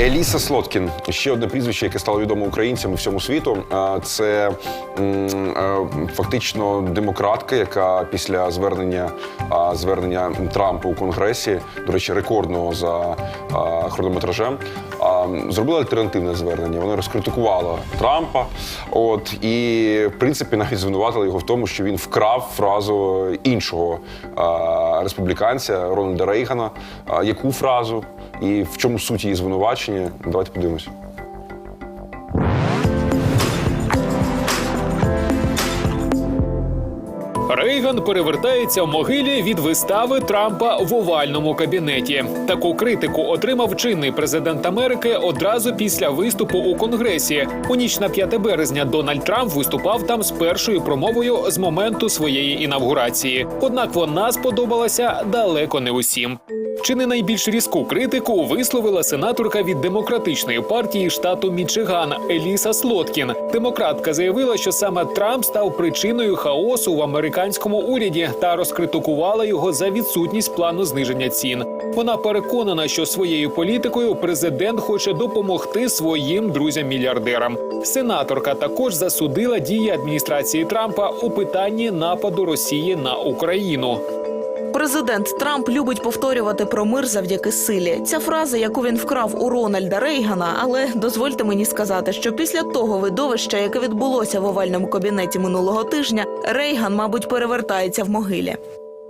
Еліса Слоткін ще одне прізвище, яке стало відомо українцям і всьому світу. Це е, фактично демократка, яка після звернення звернення Трампа у Конгресі, до речі, рекордного за хронометражем, зробила альтернативне звернення. Вона розкритикувала Трампа. От і в принципі навіть звинуватила його в тому, що він вкрав фразу іншого республіканця Рональда Рейгана. Яку фразу і в чому суть її звинувачення? Давайте подивимося. Рейган перевертається в могилі від вистави Трампа в овальному кабінеті. Таку критику отримав чинний президент Америки одразу після виступу у конгресі. У ніч на 5 березня Дональд Трамп виступав там з першою промовою з моменту своєї інавгурації. Однак вона сподобалася далеко не усім. Чи не найбільш різку критику висловила сенаторка від демократичної партії штату Мічиган Еліса Слоткін. Демократка заявила, що саме Трамп став причиною хаосу в американському уряді та розкритикувала його за відсутність плану зниження цін. Вона переконана, що своєю політикою президент хоче допомогти своїм друзям-мільярдерам. Сенаторка також засудила дії адміністрації Трампа у питанні нападу Росії на Україну. Президент Трамп любить повторювати про мир завдяки силі. Ця фраза, яку він вкрав у Рональда Рейгана. Але дозвольте мені сказати, що після того видовища, яке відбулося в овальному кабінеті минулого тижня, Рейган, мабуть, перевертається в могилі.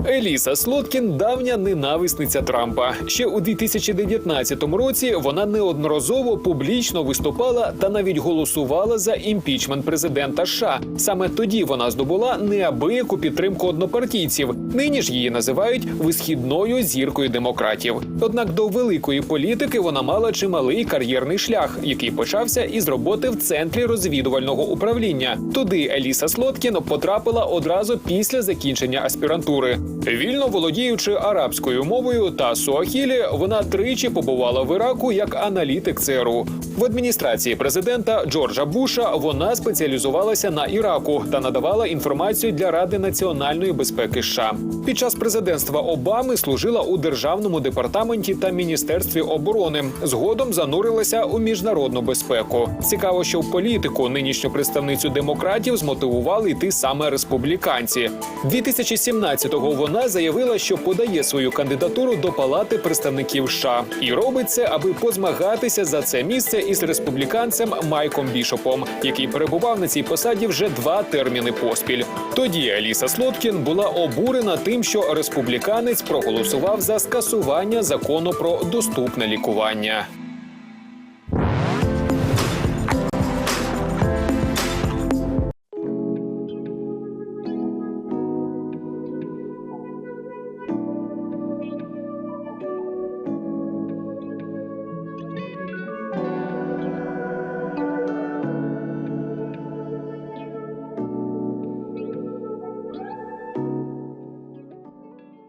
Еліса Слоткін давня ненависниця Трампа. Ще у 2019 році вона неодноразово публічно виступала та навіть голосувала за імпічмент президента США. Саме тоді вона здобула неабияку підтримку однопартійців. Нині ж її називають висхідною зіркою демократів. Однак до великої політики вона мала чималий кар'єрний шлях, який почався із роботи в центрі розвідувального управління. Туди Еліса Слоткін потрапила одразу після закінчення аспірантури. Вільно володіючи арабською мовою та суахілі, вона тричі побувала в Іраку як аналітик ЦРУ. В адміністрації президента Джорджа Буша вона спеціалізувалася на Іраку та надавала інформацію для Ради національної безпеки США. Під час президентства Обами служила у державному департаменті та міністерстві оборони. Згодом занурилася у міжнародну безпеку. Цікаво, що в політику нинішню представницю демократів змотивували йти саме республіканці. 2017-го вона заявила, що подає свою кандидатуру до Палати представників США і робить це, аби позмагатися за це місце із республіканцем Майком Бішопом, який перебував на цій посаді вже два терміни поспіль. Тоді Аліса Слоткін була обурена тим, що республіканець проголосував за скасування закону про доступне лікування.